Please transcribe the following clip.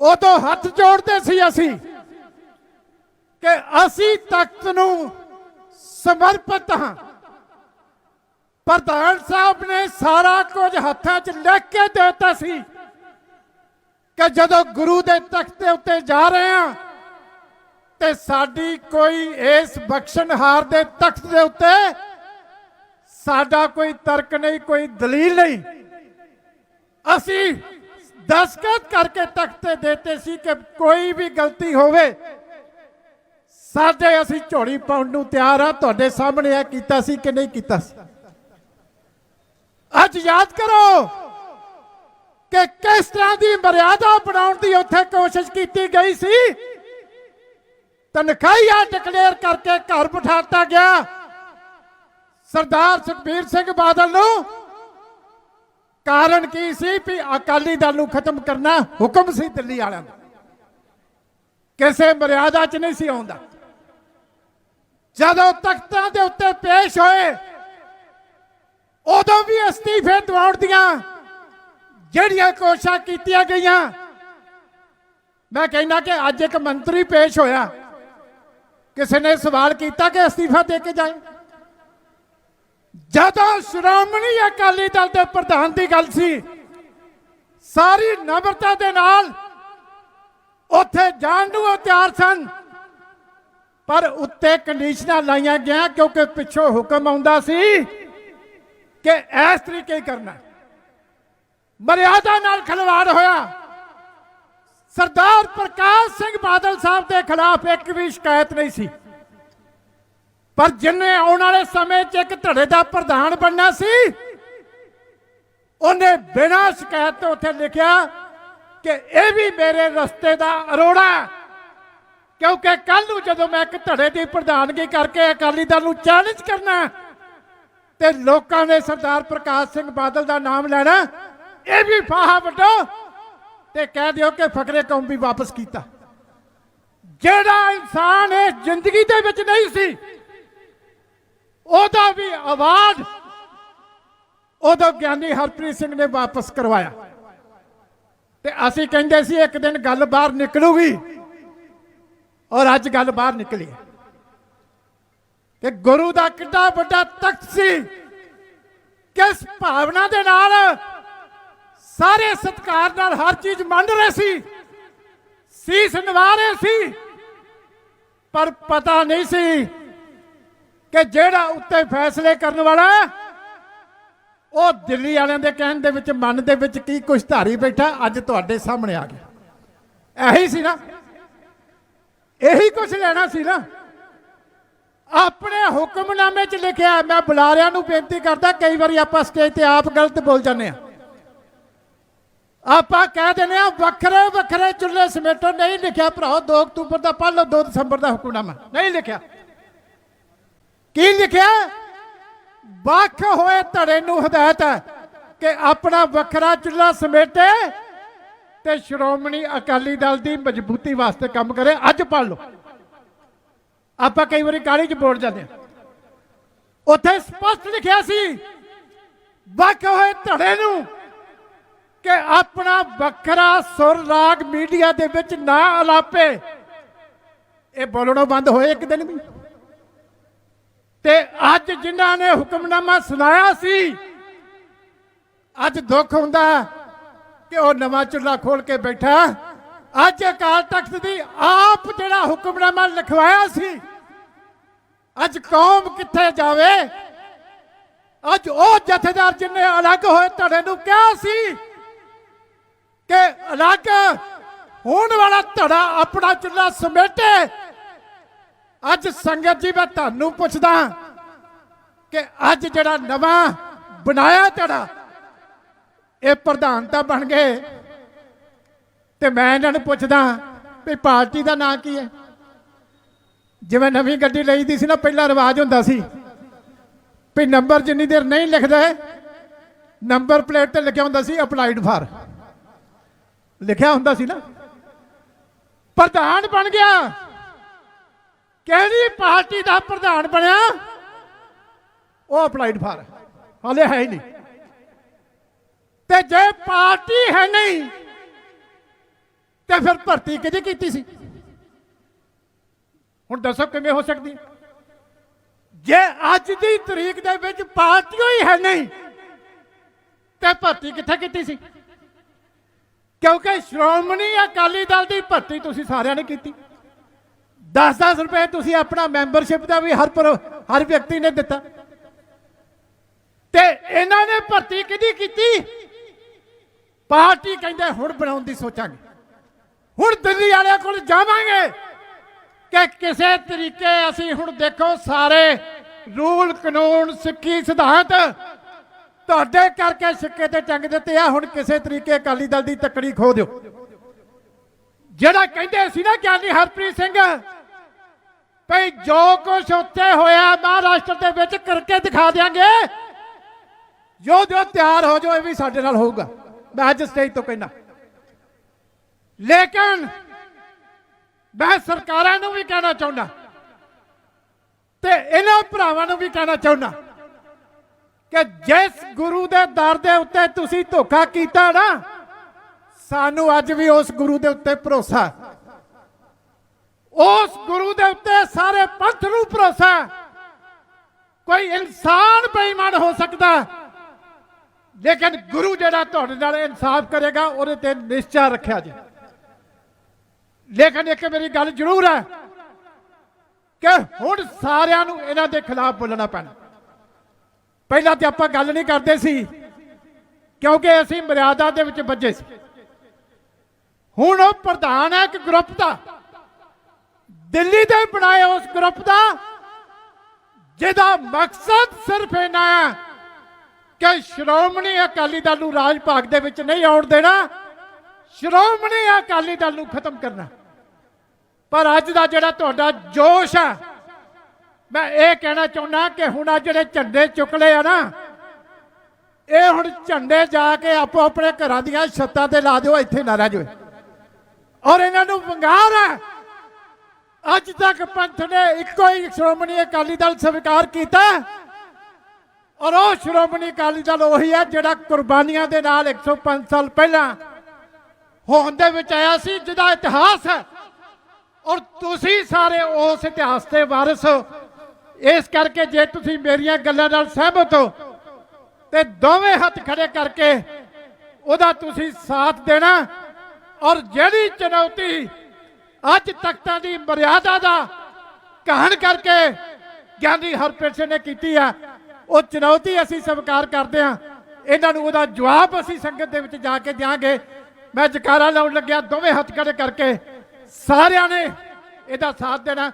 ਉਦੋਂ ਹੱਥ ਜੋੜਦੇ ਸੀ ਅਸੀਂ ਕਿ ਅਸੀਂ ਤਖਤ ਨੂੰ ਸਮਰਪਿਤ ਹਾਂ। ਪ੍ਰਧਾਨ ਸਾਹਿਬ ਨੇ ਸਾਰਾ ਕੁਝ ਹੱਥਾਂ 'ਚ ਲਿਖ ਕੇ ਦਿੱਤਾ ਸੀ ਕਿ ਜਦੋਂ ਗੁਰੂ ਦੇ ਤਖਤ ਦੇ ਉੱਤੇ ਜਾ ਰਹੇ ਹਾਂ ਤੇ ਸਾਡੀ ਕੋਈ ਇਸ ਬਖਸ਼ਣਹਾਰ ਦੇ ਤਖਤ ਦੇ ਉੱਤੇ ਸਾਡਾ ਕੋਈ ਤਰਕ ਨਹੀਂ, ਕੋਈ ਦਲੀਲ ਨਹੀਂ। ਅਸੀਂ ਦਸਖਤ ਕਰਕੇ ਤਖਤ ਤੇ ਦੇਤੇ ਸੀ ਕਿ ਕੋਈ ਵੀ ਗਲਤੀ ਹੋਵੇ, ਸਾਡੇ ਅਸੀਂ ਝੋਲੀ ਪਾਉਣ ਨੂੰ ਤਿਆਰ ਆ, ਤੁਹਾਡੇ ਸਾਹਮਣੇ ਇਹ ਕੀਤਾ ਸੀ ਕਿ ਨਹੀਂ ਕੀਤਾ ਸੀ? ਅੱਜ ਯਾਦ ਕਰੋ ਕਿ ਕਿਸ ਤਰ੍ਹਾਂ ਦੀ ਮਰਿਆਦਾ ਬਣਾਉਣ ਦੀ ਉੱਥੇ ਕੋਸ਼ਿਸ਼ ਕੀਤੀ ਗਈ ਸੀ। ਤਨਖਾਹੀਆ ਡਿਕਲੇਅਰ ਕਰਕੇ ਘਰ ਬਿਠਾਤਾ ਗਿਆ। ਸਰਦਾਰ ਸੁਖਬੀਰ ਸਿੰਘ ਬਾਦਲ ਨੂੰ ਕਾਰਨ ਕੀ ਸੀ ਵੀ ਅਕਾਲੀ ਦਲ ਨੂੰ ਖਤਮ ਕਰਨਾ ਹੁਕਮ ਸੀ ਦਿੱਲੀ ਵਾਲਿਆਂ ਦਾ? ਕਿਸੇ ਮਰਿਆਦਾ 'ਚ ਨਹੀਂ ਸੀ ਆਉਂਦਾ। ਜਦੋਂ ਤਖਤਾਂ ਦੇ ਉੱਤੇ ਪੇਸ਼ ਹੋਏ, ਉਦੋਂ ਵੀ ਅਸਤੀਫੇ ਦਵਾਉਣ ਦੀਆਂ ਜਿਹੜੀਆਂ ਕੋਸ਼ਿਸ਼ਾਂ ਕੀਤੀਆਂ ਗਈਆਂ, ਮੈਂ ਕਹਿੰਦਾ ਕਿ ਅੱਜ ਇੱਕ ਮੰਤਰੀ ਪੇਸ਼ ਹੋਇਆ। ਕਿਸੇ ਨੇ ਸਵਾਲ ਕੀਤਾ ਕਿ ਅਸਤੀਫਾ ਦੇ ਕੇ ਜਾਏ? ਜਦੋਂ ਸ਼੍ਰੋਮਣੀ ਅਕਾਲੀ ਦਲ ਦੇ ਪ੍ਰਧਾਨ ਦੀ ਗੱਲ ਸੀ। ਸਾਰੀ ਨਬਰਤਾ ਦੇ ਨਾਲ ਉੱਥੇ ਜਾਣ ਨੂੰ ਤਿਆਰ ਸਨ। ਪਰ ਉੱਤੇ ਕੰਡੀਸ਼ਨਾਂ ਲਾਈਆਂ ਗਿਆ ਕਿਉਂਕਿ ਪਿੱਛੋਂ ਹੁਕਮ ਆਉਂਦਾ ਸੀ ਕਿ ਇਸ ਤਰੀਕੇ ਹੀ ਕਰਨਾ। ਮਰਿਆਦਾ ਨਾਲ ਖਿਲਵਾੜ ਹੋਇਆ। ਸਰਦਾਰ ਪ੍ਰਕਾਸ਼ ਸਿੰਘ ਬਾਦਲ ਸਾਹਿਬ ਦੇ ਖਿਲਾਫ ਇੱਕ ਵੀ ਸ਼ਿਕਾਇਤ ਨਹੀਂ ਸੀ। ਪਰ ਜਿੰਨੇ ਆਉਣ ਵਾਲੇ ਸਮੇਂ 'ਚ ਇੱਕ ਧੜੇ ਦਾ ਪ੍ਰਧਾਨ ਬਣਨਾ ਸੀ, ਉਹਨੇ ਬਿਨਾਂ ਸ਼ਿਕਾਇਤ ਤੋਂ ਉੱਥੇ ਲਿਖਿਆ ਕਿ ਇਹ ਵੀ ਮੇਰੇ ਰਸਤੇ ਦਾ ਅਰੋੜਾ ਕਿਉਂਕਿ ਕੱਲ ਨੂੰ ਜਦੋਂ ਮੈਂ ਇੱਕ ਧੜੇ ਦੀ ਪ੍ਰਧਾਨਗੀ ਕਰਕੇ ਅਕਾਲੀ ਦਲ ਨੂੰ ਚੈਲੰਜ ਕਰਨਾ ਤੇ ਲੋਕਾਂ ਨੇ ਸਰਦਾਰ ਪ੍ਰਕਾਸ਼ ਸਿੰਘ ਬਾਦਲ ਦਾ ਨਾਮ ਲੈਣਾ, ਇਹ ਵੀ ਫਾਹਾ ਵੱਡੋ ਤੇ ਕਹਿ ਦਿਓ ਕਿ ਫਕਰੇ ਕੌਮ ਵੀ ਵਾਪਸ ਕੀਤਾ। ਜਿਹੜਾ ਇਨਸਾਨ ਇਸ ਜ਼ਿੰਦਗੀ ਦੇ ਵਿੱਚ ਨਹੀਂ ਸੀ ਉਹਦਾ ਵੀ ਆਵਾਜ਼। ਉਦੋਂ ਗਿਆਨੀ ਹਰਪ੍ਰੀਤ ਸਿੰਘ ਨੇ ਵਾਪਸ ਕਰਵਾਇਆ। ਤੇ ਅਸੀਂ ਕਹਿੰਦੇ ਸੀ, ਇੱਕ ਦਿਨ ਗੱਲ ਬਾਹਰ ਨਿਕਲੂਗੀ। ਔਰ ਅੱਜ ਗੱਲ ਬਾਹਰ ਨਿਕਲੀ। ਹੈ ਕਿ ਗੁਰੂ ਦਾ ਕਿੱਡਾ ਵੱਡਾ ਤਖਤ ਸੀ। ਕਿਸ ਭਾਵਨਾ ਦੇ ਨਾਲ ਸਾਰੇ ਸਤਕਾਰ ਨਾਲ ਹਰ ਚੀਜ਼ ਮੰਨ ਰਹੇ ਸੀ। ਸੀਸ ਨਿਵਾ ਰਹੇ ਸੀ। ਪਰ ਪਤਾ ਨਹੀਂ ਸੀ ਕਿ ਜਿਹੜਾ ਉੱਤੇ ਫੈਸਲੇ ਕਰਨ ਵਾਲਾ ਉਹ ਦਿੱਲੀ ਵਾਲਿਆਂ ਦੇ ਕਹਿਣ ਦੇ ਵਿੱਚ, ਮਨ ਦੇ ਵਿੱਚ ਕੀ ਕੁਛ ਧਾਰੀ ਬੈਠਾ, ਅੱਜ ਤੁਹਾਡੇ ਸਾਹਮਣੇ ਆ ਗਿਆ। ਇਹੀ ਸੀ ਨਾ। ਇਹੀ ਕੁਛ ਲੈਣਾ ਸੀ ਨਾ। ਆਪਣੇ ਹੁਕਮਨਾਮੇ 'ਚ ਲਿਖਿਆ, ਮੈਂ ਬੁਲਾਰਿਆਂ ਨੂੰ ਬੇਨਤੀ ਕਰਦਾ, ਕਈ ਵਾਰੀ ਆਪਾਂ ਸਟੇਜ ਤੇ ਆਪ ਗਲਤ ਬੋਲ ਜਾਂਦੇ ਆ ਆਪਾਂ ਕਹਿ ਦਿੰਦੇ ਆ ਵੱਖਰੇ ਵੱਖਰੇ ਚੁੱਲ੍ਹੇ ਸਮੇਟੋ, ਨਹੀਂ ਲਿਖਿਆ ਭਰਾਓ 2 ਅਕਤੂਬਰ ਦਾ, ਪੜ੍ਹ ਲਓ 2 ਦਸੰਬਰ ਦਾ ਹੁਕਮਨਾਮਾ। ਨਹੀਂ ਲਿਖਿਆ। ਕੀ ਲਿਖਿਆ? ਵੱਖ ਹੋਏ ਧੜੇ ਨੂੰ ਹਦਾਇਤ ਹੈ ਕਿ ਆਪਣਾ ਵੱਖਰਾ ਚੁੱਲ੍ਹਾ ਸਮੇਟੇ ਤੇ ਸ਼੍ਰੋਮਣੀ ਅਕਾਲੀ ਦਲ ਦੀ ਮਜ਼ਬੂਤੀ ਵਾਸਤੇ ਕੰਮ ਕਰੇ। ਅੱਜ ਪੜ੍ਹ ਲਓ। ਆਪਾਂ ਕਈ ਵਾਰੀ ਕਾਲੀ ਚ ਬੋਲ ਜਾਂਦੇ ਉੱਥੇ ਸਪਸ਼ਟ ਲਿਖਿਆ ਸੀ, ਵੱਖ ਹੋਏ ਧੜੇ ਨੂੰ ਕਿ ਆਪਣਾ ਵੱਖਰਾ ਸੁਰ ਰਾਗ ਮੀਡੀਆ ਦੇ ਵਿੱਚ ਨਾ ਅਲਾਪੇ। ਇਹ ਬੋਲਣੋਂ ਬੰਦ ਹੋਏ ਇੱਕ ਦਿਨ ਵੀ। ਤੇ ਅੱਜ ਜਿਨ੍ਹਾਂ ਨੇ ਹੁਕਮਨਾਮਾ ਸੁਣਾਇਆ ਸੀ, ਅੱਜ ਦੁੱਖ ਹੁੰਦਾ ਕਿ ਉਹ ਨਵਾਂ ਚੁੱਲ੍ਹਾ ਖੋਲ ਕੇ ਬੈਠਾ ਅੱਜ ਅਕਾਲ ਤਖਤ ਦੀ ਆਪ ਜਿਹੜਾ ਹੁਕਮਨਾਮਾ ਲਿਖਵਾਇਆ ਸੀ, ਅੱਜ ਕੌਮ ਕਿੱਥੇ ਜਾਵੇ? ਅੱਜ ਉਹ ਜਥੇਦਾਰ ਜਿੰਨੇ ਅਲੱਗ ਹੋਏ ਧੜੇ ਨੂੰ ਕਿਹਾ ਸੀ ਕਿ ਅਲੱਗ ਹੋਣ ਵਾਲਾ ਧੜਾ ਆਪਣਾ ਚੁੱਲ੍ਹਾ ਸਮੇਟੇ। ਅੱਜ ਸੰਗਤ ਜੀ ਮੈਂ ਤੁਹਾਨੂੰ ਪੁੱਛਦਾ ਕਿ ਅੱਜ ਜਿਹੜਾ ਨਵਾਂ ਬਣਾਇਆ ਧੜਾ, ਇਹ ਪ੍ਰਧਾਨ ਤਾਂ ਬਣ ਗਏ। ਤੇ ਮੈਂ ਇਹਨਾਂ ਨੂੰ ਪੁੱਛਦਾ ਵੀ ਪਾਰਟੀ ਦਾ ਨਾਂ ਕੀ ਹੈ? ਜਿਵੇਂ ਨਵੀਂ ਗੱਡੀ ਲਈ ਦੀ ਸੀ ਨਾ, ਪਹਿਲਾ ਰਿਵਾਜ ਹੁੰਦਾ ਸੀ ਵੀ ਨੰਬਰ ਜਿੰਨੀ ਦੇਰ ਨਹੀਂ ਲਿਖਦਾ ਨੰਬਰ ਪਲੇਟ ਤੇ ਲਿਖਿਆ ਹੁੰਦਾ ਸੀ ਅਪਲਾਈਡ ਫਾਰ ਲਿਖਿਆ ਹੁੰਦਾ ਸੀ ਨਾ। ਪ੍ਰਧਾਨ ਬਣ ਗਿਆ। ਕਿਹੜੀ ਪਾਰਟੀ ਦਾ ਪ੍ਰਧਾਨ ਬਣਿਆ? ਉਹ ਅਪਲਾਈਡ ਫਾਰ ਹਾਲੇ ਹੈ ਹੀ ਨਹੀਂ। ਤੇ ਜੇ ਪਾਰਟੀ ਹੈ ਨਹੀਂ, ਤੇ ਫਿਰ ਭਰਤੀ ਕਿਹਦੀ ਕੀਤੀ ਸੀ? ਹੁਣ ਦੱਸੋ ਕਿਵੇਂ ਹੋ ਸਕਦੀ ਜੇ ਅੱਜ ਦੀ ਤਰੀਕ ਦੇ ਵਿੱਚ ਪਾਰਟੀ ਹੀ ਹੈ ਨਹੀਂ, ਤੇ ਭਰਤੀ ਕਿੱਥੇ ਕੀਤੀ ਸੀ? ਕਿਉਂਕਿ ਸ਼੍ਰੋਮਣੀ ਅਕਾਲੀ ਦਲ ਦੀ ਭਰਤੀ ਤੁਸੀਂ ਸਾਰਿਆਂ ਨੇ ਕੀਤੀ। 10-10 ਰੁਪਏ ਤੁਸੀਂ ਆਪਣਾ ਮੈਂਬਰਸ਼ਿਪ ਦਾ ਵੀ ਹਰ ਪਰ, ਹਰ ਵਿਅਕਤੀ ਨੇ ਦਿੱਤਾ। ਤੇ ਇਹਨਾਂ ਨੇ ਭਰਤੀ ਕਿਹਦੀ ਕੀਤੀ? ਪਾਰਟੀ ਕਹਿੰਦੇ, ਹੁਣ ਬਣਾਉਣ ਦੀ ਸੋਚਾਂਗੇ। ਹੁਣ ਦਿੱਲੀ ਵਾਲਿਆਂ ਕੋਲ ਜਾਵਾਂਗੇ ਕਿ ਕਿਸੇ ਤਰੀਕੇ ਅਸੀਂ ਹੁਣ ਦੇਖੋ ਸਾਰੇ ਰੂਲ, ਕਾਨੂੰਨ, ਸਿੱਖੀ ਸਿਧਾਂਤ ਤੁਹਾਡੇ ਕਰਕੇ ਸਿੱਕੇ ਤੇ ਟੰਗ ਦਿੱਤੇ ਆ, ਹੁਣ ਕਿਸੇ ਤਰੀਕੇ ਅਕਾਲੀ ਦਲ ਦੀ ਤੱਕੜੀ ਖੋ ਦਿਓ। ਜਿਹੜਾ ਕਹਿੰਦੇ ਸੀ ਨਾ ਗਿਆਨੀ ਹਰਪ੍ਰੀਤ ਸਿੰਘ ਭਈ ਜੋ ਕੁਝ ਉੱਥੇ ਹੋਇਆ ਮਹਾਰਾਸ਼ਟਰ ਦੇ ਵਿੱਚ ਕਰਕੇ ਦਿਖਾ ਦਿਆਂਗੇ। ਜੋ ਜੋ ਤਿਆਰ ਹੋ ਜਾਓ, ਇਹ ਵੀ ਸਾਡੇ ਨਾਲ ਹੋਊਗਾ। ਮੈਂ ਅੱਜ ਸਟੇਜ ਤੋਂ ਕਹਿਣਾ ਲੇਕਿਨ ਮੈਂ ਸਰਕਾਰਾਂ ਨੂੰ ਵੀ ਕਹਿਣਾ ਚਾਹੁੰਦਾ ਤੇ ਇਹਨਾਂ ਭਰਾਵਾਂ ਨੂੰ ਵੀ ਕਹਿਣਾ ਚਾਹੁੰਦਾ ਕਿ ਜਿਸ ਗੁਰੂ ਦੇ ਦਰ ਦੇ ਉੱਤੇ ਤੁਸੀਂ ਧੋਖਾ ਕੀਤਾ ਨਾ, ਸਾਨੂੰ ਅੱਜ ਵੀ ਉਸ ਗੁਰੂ ਦੇ ਉੱਤੇ ਭਰੋਸਾ। ਉਸ ਗੁਰੂ ਦੇ ਉੱਤੇ ਸਾਰੇ ਪੰਥ ਨੂੰ ਭਰੋਸਾ ਕੋਈ ਇਨਸਾਨ ਬੇਈਮਾਨ ਹੋ ਸਕਦਾ ਲੇਕਿਨ ਗੁਰੂ ਜਿਹੜਾ ਤੁਹਾਡੇ ਨਾਲ ਇਨਸਾਫ ਕਰੇਗਾ, ਉਹਦੇ ਤੇ ਨਿਸ਼ਚਾ ਰੱਖਿਆ ਜੇ ਲੇਕਿਨ ਇੱਕ ਮੇਰੀ ਗੱਲ ਜ਼ਰੂਰ ਹੈ ਕਿ ਹੁਣ ਸਾਰਿਆਂ ਨੂੰ ਇਹਨਾਂ ਦੇ ਖਿਲਾਫ ਬੋਲਣਾ ਪੈਣਾ। ਪਹਿਲਾਂ ਤੇ ਆਪਾਂ ਗੱਲ ਨਹੀਂ ਕਰਦੇ ਸੀ, ਕਿਉਂਕਿ ਅਸੀਂ ਮਰਿਆਦਾ ਦੇ ਵਿੱਚ ਵੱਜੇ ਸੀ। ਹੁਣ ਉਹ ਪ੍ਰਧਾਨ ਹੈ ਇੱਕ ਗਰੁੱਪ ਦਾ। ਦਿੱਲੀ ਦੇ ਬਣਾਏ ਉਸ ਗਰੁੱਪ ਦਾ, ਜਿਹਦਾ ਮਕਸਦ ਸਿਰਫ ਇਹਨਾਂ ਹੈ ਕਿ ਸ਼੍ਰੋਮਣੀ ਅਕਾਲੀ ਦਲ ਨੂੰ ਰਾਜ ਭਾਗ ਦੇ ਵਿੱਚ ਨਹੀਂ ਆਉਣ ਦੇਣਾ, ਸ਼੍ਰੋਮਣੀ ਅਕਾਲੀ ਦਲ ਨੂੰ ਖਤਮ ਕਰਨਾ। ਪਰ ਅੱਜ ਦਾ ਜਿਹੜਾ ਤੁਹਾਡਾ ਜੋਸ਼ ਹੈ, ਮੈਂ ਇਹ ਕਹਿਣਾ ਚਾਹੁੰਦਾ ਕਿ ਹੁਣ ਆ ਜਿਹੜੇ ਝੰਡੇ ਚੁੱਕ ਲਏ ਆ ਨਾ, ਇਹ ਹੁਣ ਝੰਡੇ ਜਾ ਕੇ ਆਪੋ ਆਪਣੇ ਘਰਾਂ ਦੀਆਂ ਛੱਤਾਂ ਤੇ ਲਾ ਦਿਓ, ਇੱਥੇ ਨਾ ਰਹਿ ਜਾਓ। ਔਰ ਇਹਨਾਂ ਨੂੰ ਵੰਗਾਰ ਹੈ ਅੱਜ ਤੱਕ ਪੰਥ ਨੇ ਇੱਕੋ ਹੀ ਸ਼੍ਰੋਮਣੀ ਅਕਾਲੀ ਦਲ ਸਵੀਕਾਰ ਕੀਤਾ ਔਰ ਉਹ ਸ਼੍ਰੋਮਣੀ ਅਕਾਲੀ ਦਲ ਉਹੀ ਹੈ ਜਿਹੜਾ ਕੁਰਬਾਨੀਆਂ ਦੇ ਨਾਲ 105 ਸਾਲ ਪਹਿਲਾਂ ਹੋਂਦ ਦੇ ਵਿੱਚ ਆਇਆ ਸੀ, ਜਿਹਦਾ ਇਤਿਹਾਸ ਹੈ। ਔਰ ਤੁਸੀਂ ਸਾਰੇ ਉਸ ਇਤਿਹਾਸ ਦੇ ਵਾਰਿਸ ਹੋ। ਇਸ ਕਰਕੇ ਜੇ ਤੁਸੀਂ ਮੇਰੀਆਂ ਗੱਲਾਂ ਨਾਲ ਸਹਿਮਤ ਹੋ, ਤੇ ਦੋਵੇਂ ਹੱਥ ਖੜੇ ਕਰਕੇ ਉਹਦਾ ਤੁਸੀਂ ਸਾਥ ਦੇਣਾ। ਔਰ ਜਿਹੜੀ ਚੁਣੌਤੀ ਅੱਜ ਤਖਤਾਂ ਦੀ ਮਰਿਆਦਾ ਦਾ ਕਹਣ ਕਰਕੇ ਗਿਆਨੀ ਹਰਪ੍ਰੀਤ ਸਿੰਘ ਨੇ ਕੀਤੀ ਆ। ਉਹ ਚੁਣੌਤੀ ਅਸੀਂ ਸਵੀਕਾਰ ਕਰਦੇ ਆ ਇਹਨਾਂ ਨੂੰ ਉਹਦਾ ਜਵਾਬ ਅਸੀਂ ਸੰਗਤ ਦੇ ਵਿੱਚ ਜਾ ਕੇ ਦਿਆਂਗੇ। ਮੈਂ ਜਕਾਰਾ ਲਾਉਣ ਲੱਗਿਆ। ਦੋਵੇਂ ਹੱਥ ਖੜੇ ਕਰਕੇ ਸਾਰਿਆਂ ਨੇ ਇਹਦਾ ਸਾਥ ਦੇਣਾ।